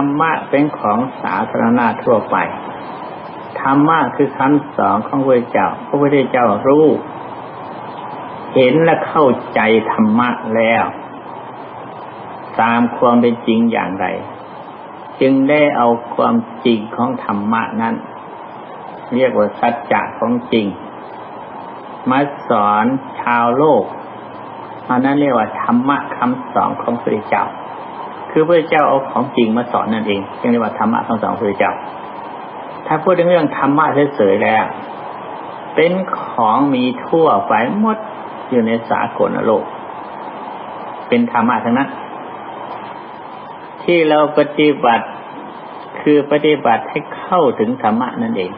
ธรรมะเป็นของสาธารณะทั่วไป ธรรมะคือคำสอนของพระเจ้า พระพุทธเจ้ารู้ เห็นและเข้าใจธรรมะแล้ว ตามความเป็นจริงอย่างไร จึงได้เอาความจริงของธรรมะนั้น เรียกว่าสัจจะของจริง มาสอนชาวโลกอันนั้นเรียกว่าธรรมะคำสอนของพระเจ้า คือพระเจ้าเอาของจริงมาสอนนั่นเองจึงเรียกว่าธรรมะคำสอนพระเจ้า ถ้าพูดถึงเรื่องธรรมะเฉยๆแล้ว เป็นของมีทั่วไปหมดอยู่ในสากลโลก เป็นธรรมะทั้งนั้น ที่เราปฏิบัติคือปฏิบัติให้เข้าถึงธรรมะนั่นเอง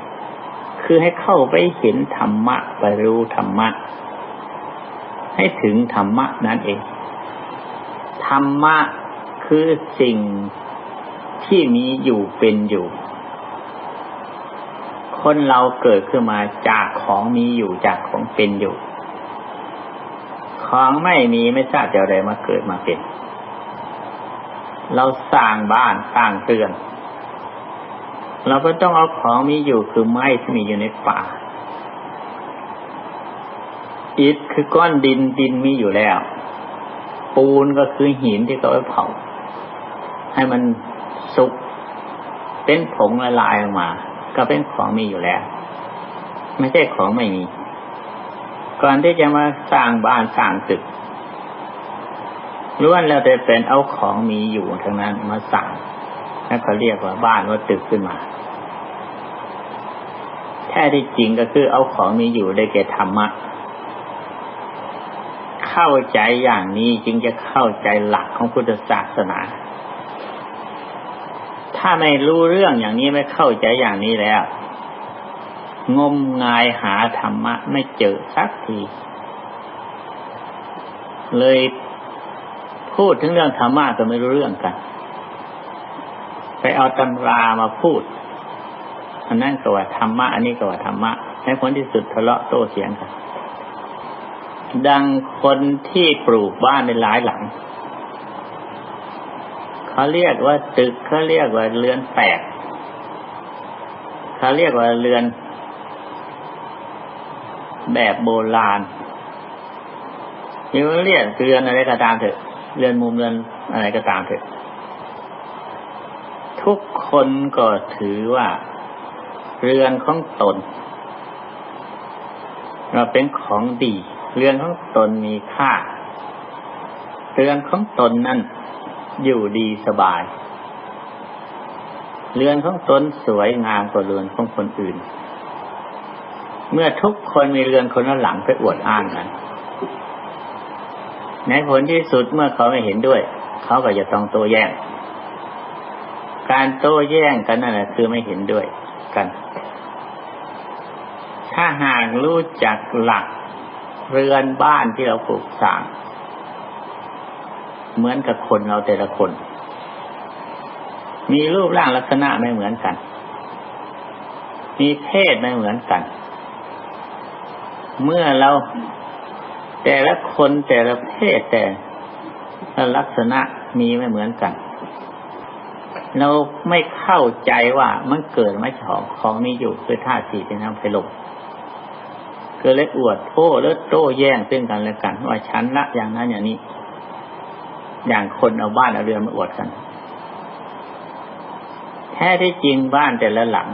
คือให้เข้าไปเห็นธรรมะไปรู้ธรรมะ ให้ถึงธรรมะนั่นเอง ธรรมะ คือสิ่งที่มีอยู่เป็นอยู่ คนเราเกิดขึ้นมาจากของมีอยู่จากของเป็นอยู่ ของไม่มีไม่ทราบจะอะไรมาเกิดมาเป็น เราสร้างบ้านสร้างเรือน เราก็ต้องเอาของมีอยู่คือไม้ที่มีอยู่ในป่าอิฐคือก้อนดินดินมีอยู่แล้ว ปูนก็คือหินที่เขาไปเผา ให้มันสุกเป็นผงละลายออกมา ก็เป็นของมีอยู่แล้ว ไม่ใช่ของไม่มี ก่อนที่จะมาสร้างบ้านสร้างตึกล้วนแล้วแต่เป็นเอาของมีอยู่ทั้งนั้นมาสร้างนั่นเขาเรียกว่าบ้านว่าตึกขึ้นมาแท้ที่จริงก็คือเอาของมีอยู่ได้แก่ธรรมะเข้าใจอย่างนี้จึงจะเข้าใจหลักของพุทธศาสนา ถ้าไม่รู้เรื่องอย่างนี้ไม่เข้าใจอย่างนี้แล้ว งมงายหาธรรมะ ไม่เจอสักที เลยพูดถึงเรื่องธรรมะก็ไม่รู้เรื่องกัน ไปเอาตำรามาพูด อันนั้นก็ว่าธรรมะ อันนี้ก็ว่าธรรมะในผลที่สุดทะเลาะโต้เสียงกัน ดังคนที่ปลูกบ้านในหลายหลัง เขาเรียกว่าตึกเขาเรียกว่าเรือนแปดเขาเรียกว่าเรือน แบบโบราณยังเรียกเรือนอะไรก็ตามเถอะเรือนมุมเรือนอะไรก็ตามเถอะ ทุกคนก็ถือว่า เรือนของตนเราเป็นของดี เรือนของตนมีค่า เรือนของตนนั้น อยู่ดีสบาย เรือนของตนสวยงามกว่าเรือนของคนอื่น เมื่อทุกคนมีเรือนคนละหลังไปอวดอ้างกัน ในผลที่สุดเมื่อเขาไม่เห็นด้วย เขาก็จะต้องโต้แย้ง การโต้แย้งกันนั่นแหละคือไม่เห็นด้วยกัน ถ้าหากรู้จักหลักเรือนบ้านที่เราปลูกสร้าง เหมือนกับคนเราแต่ละคน มีรูปร่างลักษณะไม่เหมือนกัน มีเพศไม่เหมือนกัน เมื่อเราแต่ละคนแต่ละเพศแต่ลักษณะมีไม่เหมือนกัน เราไม่เข้าใจว่ามันเกิดมาจากของนี้อยู่คือธาตุสี่เป็นน้ำไฟลมก็เลยอวดโอ้เลิศโต้แย่งซึ่งกันและกัน ว่าฉันละอย่างนั้นอย่างนี้ อย่างคนเอาบ้านเอาเรือนมาอวดกัน แท้ที่จริงบ้านแต่ละหลัง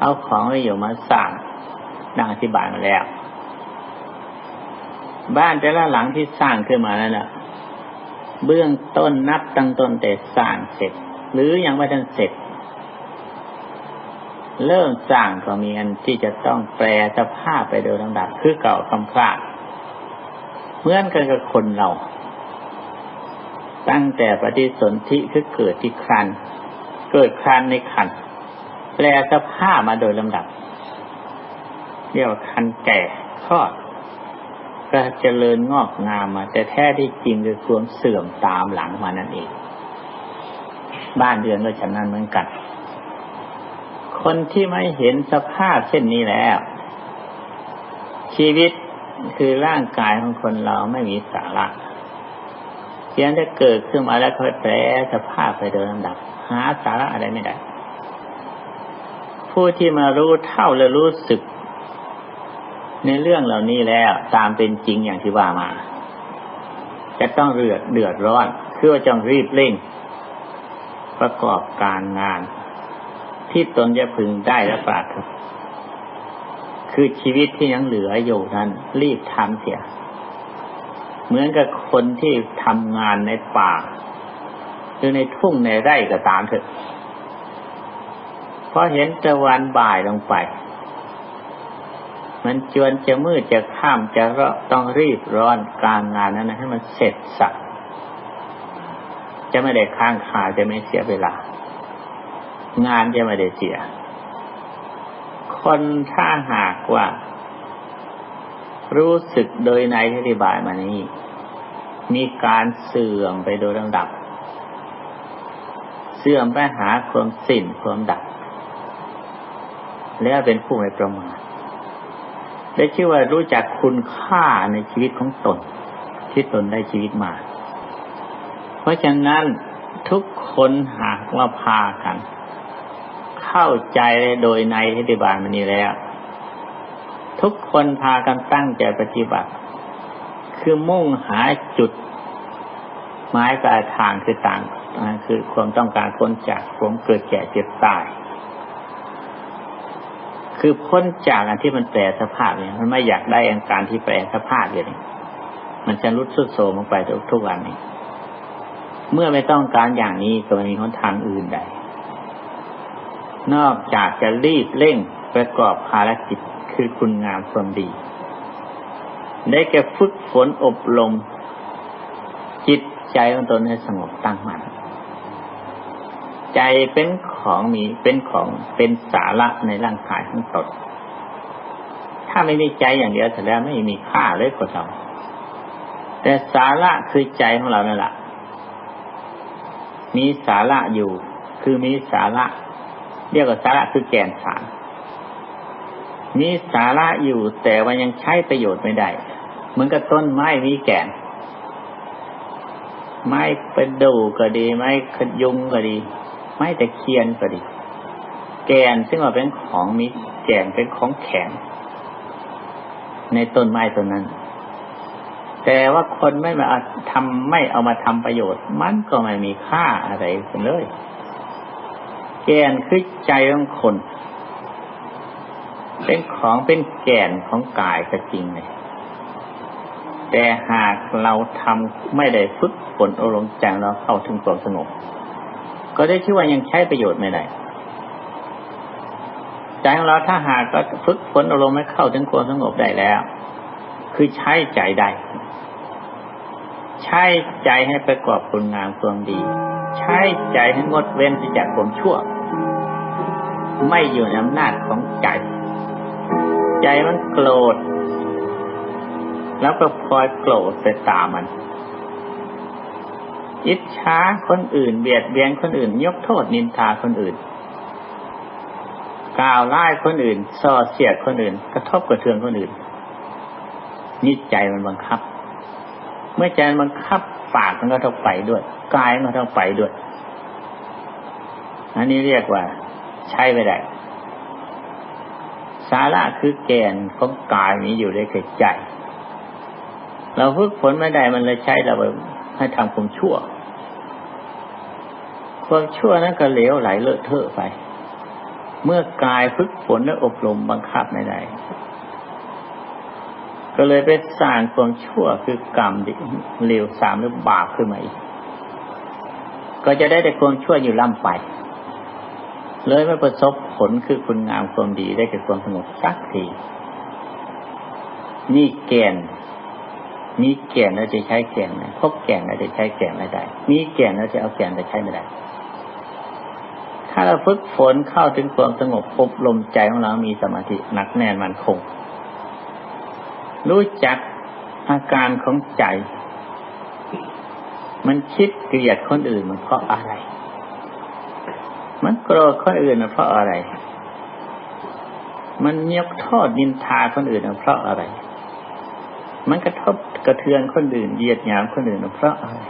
เอาของไว้อยู่มาสร้างดังอธิบายมาแล้ว บ้านแต่ละหลังที่สร้างขึ้นมานั้นแหละเบื้องต้นนับตั้งต้นแต่สร้างเสร็จ หรือยังไม่ทันเสร็จ เริ่มสร้างก็มีอันที่จะต้องแปลสภาพไปโดยลำดับคือเก่าคำคลาดเหมือนกันกับคนเรา ตั้งแต่ปฏิสนธิคือเกิดที่ครันเกิดครันในคันแปลสภาพมาโดยลำดับ เรียกว่าคันแก่คลอดก็เจริญงอกงามมาแต่แท้ที่จริงคือความเสื่อมตามหลังมานั่นเอง บ้านเรือนก็ฉันนั้นเหมือนกัน คนที่ไม่เห็นสภาพเช่นนี้แล้ว ชีวิตคือร่างกายของคนเราไม่มีสาระ จพียงแต่เกิดขึ้นมาแล้วค่อยแปรสภาพไปโดยลำดับ หาสาระอะไรไม่ได้ ผู้ที่มารู้เท่าและรู้สึก ในเรื่องเหล่านี้แล้วตามเป็นจริงอย่างที่ว่ามา จะต้องเดือดเดือดร้อนคือว่าจงรีบเร่ง ประกอบการงาน ที่ตนจะพึงได้และปรารถนาคือชีวิตที่ยังเหลืออยู่นั้น รีบทำเสีย เหมือนกับคนที่ทำงานในป่าหรือในทุ่งในไร่ก็ตามเถอะพอเห็นตะวันบ่ายลงไป มันจวนจะมืดจะข้ามจะรต้องรีบร้อนการงานนั้นให้มันเสร็จสักจะไม่ได้ค้างคาจะไม่เสียเวลา งานจะไม่ได้เสีย คนถ้าหากว่า รู้สึกโดยในที่อธิบายมานี้ มีการเสื่อมไปโดยลำดับ เสื่อมไปหาความสิ้นความดับ แล้วเป็นผู้ไม่ประมาทได้ชื่อว่ารู้จักคุณค่าในชีวิตของตน ที่ตนได้ชีวิตมา เพราะฉะนั้นทุกคนหากว่าพากัน เข้าใจโดยในที่ฏิบาลมานี้แล้ว ทุกคนพากันตั้งใจปฏิบัติ คือมุ่งหาจุดหมายปลายทางคือต่างคือความต้องการพ้นจากความเกิดแก่เจ็บตาย คือพ้นจากอันที่มันแปรสภาพเนี่ยมันไม่อยากได้อันการที่แปรสภาพอย่างนี้มันจะรุดสุดโทมลงไปทุกทุกวันนี้ เมื่อไม่ต้องการอย่างนี้ก็มีหนทางอื่นใดนอกจากจะรีบเร่งประกอบภารกิจคือคุณงามความดี ได้แก่ฝึกฝนอบรมจิตใจของตนให้สงบตั้งมัน่นใจเป็นของมีเป็นของเป็นสาระในร่างกายของตนถ้าไม่มีใจอย่างเดียวแสดงไม่มีค่าเลยก็เราแต่สาระคือใจของเรานั่นแหละมีสาระอยู่ คือมีสาระ เรียกว่าสาระคือแกนสาร มีสาระอยู่แต่ว่ายังใช้ประโยชน์ไม่ได้เหมือนกับต้นไม้มีแก่น ไม้เป็นดูก็ดี ไม้ขยุงก็ดี ไม้ตะเคียนก็ดี แก่นซึ่งว่าเป็นของมีแก่นเป็นของแข็ง ในต้นไม้ต้นนั้น แต่ว่าคนไม่มาทำไม่เอามาทำประโยชน์ มันก็ไม่มีค่าอะไรเลย แก่นคือใจของคน เป็นของเป็นแก่นของกายก็จริงเลยแต่หากเราทำไม่ได้ฝึกฝนอารมณ์ใจเราเข้าถึงความสงบก็ได้ชื่อว่ายังใช้ประโยชน์ไม่ได้ใจของเราถ้าหากก็ฝึกฝนอารมณ์ไม่เข้าถึงความสงบได้แล้ว คือใช้ใจได้ใช้ใจให้ประกอบคุณงามความดี ใช้ใจให้งดเว้นจากความชั่ว ไม่อยู่ในอำนาจของใจ ใจมันโกรธ แล้วก็พลอยโกรธไปตามมัน อิจฉาคนอื่นเบียดเบียนคนอื่น ยกโทษนินทาคนอื่น กล่าวร้ายคนอื่นส่อเสียดคนอื่น กระทบกระเทือนคนอื่นนิจใจมันบังคับ เมื่อใจมันบังคับปากมันก็ต้องไปด้วยกายมันก็ต้องไปด้วยอันนี้เรียกว่า ใช่ไม่ได้ สาระคือแกนของกายนี้อยู่ในใจ เราฝึกฝนไม่ได้มันเลยใช้เราไปให้ทำความชั่ว ความชั่วนั้นก็เหลวไหลเลอะเทอะไป เมื่อกายฝึกฝนและอบรมบังคับไม่ได้ก็เลยไปสร้างความชั่วคือกรรมเลวสามหรือบาปขึ้นมาอีก ก็จะได้แต่ความชั่วอยู่ล่ำไป เลยไม่ประสบผลคือคุณงามความดีได้แก่ความสงบสักทีนี่แก่นมีแก่นแล้วจะใช้แก่นไหมพบแก่นแล้วจะใช้แก่นไม่ได้มีแก่นแล้วจะเอาแก่นไปใช้ไม่ได้ ถ้าเราฝึกฝนเข้าถึงความสงบอบรมใจของเรามีสมาธิหนักแน่นมันคง รู้จักอาการของใจ มันคิดเกลียดคนอื่นมันเพราะอะไร มันโกรธคนอื่นเพราะอะไร มันยกโทษนินทาคนอื่นมันเพราะอะไร มันกระทบกระเทือนคนอื่นเหยียดหยามคนอื่นเพราะอะไร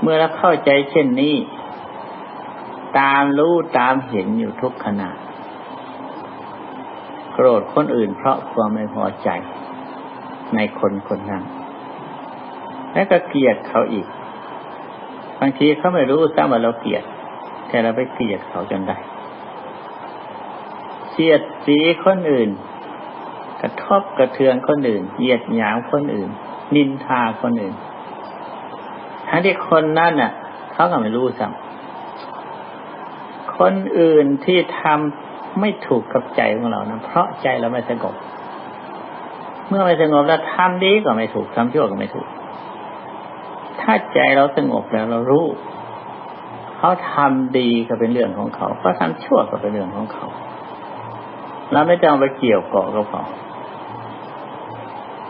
เมื่อเราเข้าใจเช่นนี้ ตามรู้ตามเห็นอยู่ทุกขณะโกรธคนอื่นเพราะความไม่พอใจ ในคนคนนั้น และก็เกลียดเขาอีก บางทีเขาไม่รู้ซ้ำว่าเราเกลียด แต่เราไปเกลียดเขาจนได้เสียดสีคนอื่น กระทบกระเทือนคนอื่นเหยียดหยามคนอื่น นินทาคนอื่นทั้งที่คนนั้นน่ะ เขาก็ไม่รู้ซ้ำคนอื่นที่ทำไม่ถูกกับใจของเรานะเพราะใจเราไม่สงบเมื่อไม่สงบแล้วทำดีก็ไม่ถูกทำชั่วก็ไม่ถูก ถ้าใจเราสงบแล้วเรารู้ เขาทำดีก็เป็นเรื่องของเขาเขาทำชั่วก็เป็นเรื่องของเขาเราไม่ต้องไปเกี่ยวเกาะกับเขา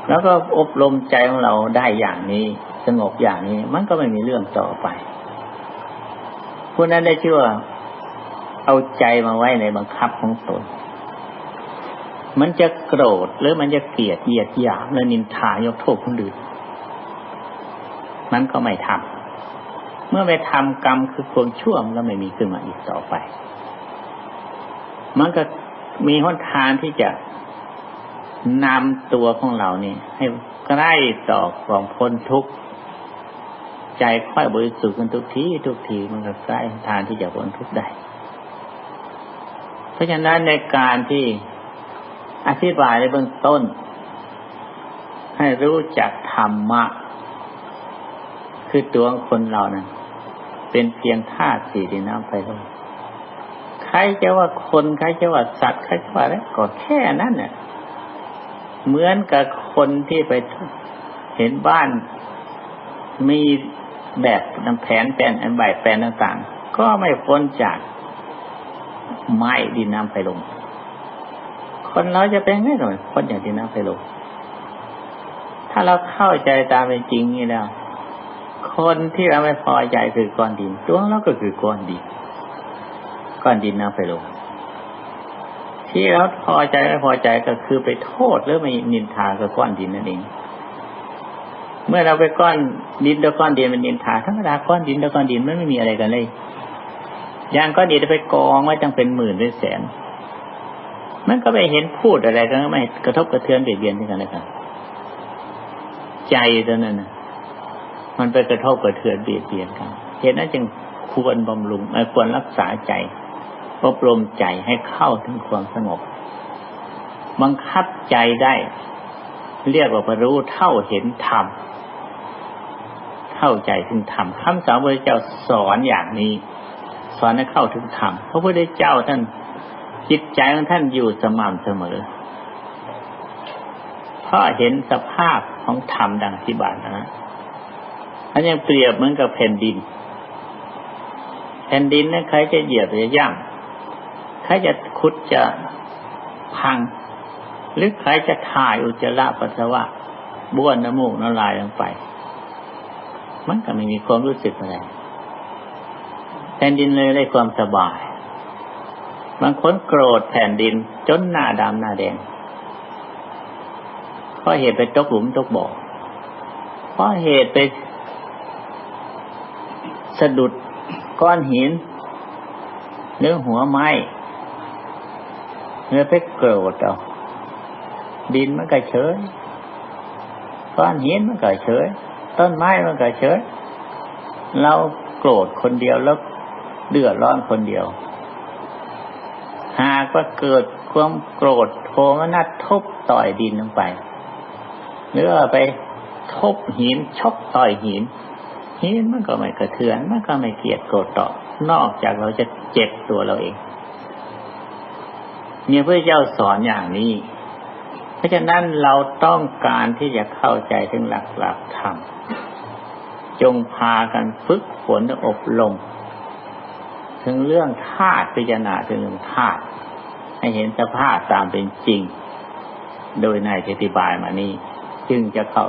แล้วก็อบรมใจของเราได้อย่างนี้สงบอย่างนี้ มันก็ไม่มีเรื่องต่อไปผู้นั้นได้ชื่อว่าเอาใจมาไว้ในบังคับของตน มันจะโกรธหรือมันจะเกลียดเหยียดหยามและนินทายกโทษคนอื่น มันก็ไม่ทำ เมื่อไปทำกรรมคือความชั่วมันก็ไม่มีขึ้นมาอีกต่อไป มันก็มีหนทางที่จะนำตัวของเราเนี่ยให้ใกล้ต่อความพ้นทุกข์ใจค่อยบริสุทธิ์กันทุกทีทุกทีมันก็ใกล้ทางที่จะพ้นทุกข์ได้ เพราะฉะนั้นในการที่อธิบายในเบื้องต้น ให้รู้จักธรรมะ คือตัวคนเรานะ่ะ เป็นเพียงธาตุสี่ดินน้ำไฟลมใครจะว่าคนใครจะว่าสัตว์ใครจะว่าอะไรก็แค่นั้นเนี่ยเหมือนกับคนที่ไปเห็นบ้านมีแบบน้ำแผนแปลนอันใบแปลนต่างๆ ก็ไม่พ้นจากไม้ดินน้ำไฟลมคนเราจะเป็นไงหน่อยพ้นจากดินน้ำไฟลมถ้าเราเข้าใจตามเป็นจริงนี่แล้ว คนที่เราไม่พอใจคือก้อนดินตัวเราก็คือก้อนดินก้อนดินน้ำไฟลมที่เราพอใจไม่พอใจก็คือไปโทษหรือไม่นินทากับก้อนดินนั่นเอง เมื่อเราไปก้อนดินกับก้อนดินมันนินทาธรรมดาก้อนดินกับก้อนดินมันไม่มีอะไรกันเลยอย่างก้อนดินไปกองไว้จังเป็นหมื่นเป็นแสน มันก็ไม่เห็นพูดอะไรกันไม่กระทบกระเทือนเบียดเบียนที่กันเลยครับใจตัวนั้นนะ มันไปกระทบกระเทือนเบียดเบียนกัน เหตุนั้นจึงควรบำรุงควรรักษาใจอบรมใจให้เข้าถึงความสงบ บังคับใจได้ เรียกว่ารู้เท่าเห็นธรรมเข้าใจถึงธรรมคำสอนพระเจ้าสอนอย่างนี้ สอนให้เข้าถึงธรรมพระพุทธเจ้าท่านจิตใจของท่านอยู่สม่ำเสมอเพราะเห็นสภาพของธรรมดังที่บานนะ อันยังเปรียบเหมือนกับแผ่นดิน แผ่นดินนั้นใครจะเหยียบจะย่ำใครจะขุดจะพัง หรือใครจะถ่ายอุจจาระปัสสาวะบ้วนน้ำมูกน้ำลายลงไป มันก็ไม่มีความรู้สึกอะไรแผ่นดินเลยได้ความสบายบางคนโกรธแผ่นดินจนหน้าดำหน้าแดงเพราะเหตุไปตกหลุมตกบ่อเพราะเหตุไป สะดุดก้อนหิน หรือหัวไม้เมื่อไปโกรธเอาดินมันก็เฉยก้อนหินมันก็เฉย ต้นไม้มันก็เฉย เราโกรธคนเดียวแล้วเดือดร้อนคนเดียว หากว่าเกิดความโกรธโทมนัดทุบต่อยดินลงไป หรือไปทุบหินชกต่อยหิน หินมันก็ไม่กระเทือน มันก็ไม่เกลียดโกรธต่อนอกจากเราจะเจ็บตัวเราเองเนี่ยพระเจ้าสอนอย่างนี้ เพราะฉะนั้นเราต้องการที่จะเข้าใจถึงหลักหลักธรรม จงพากันฝึกฝนอบรมถึงเรื่องธาตุพิจารณาถึงเรื่องธาตุให้เห็นสภาพตามเป็นจริง โดยในอธิบายมานี้ จึงจะเข้า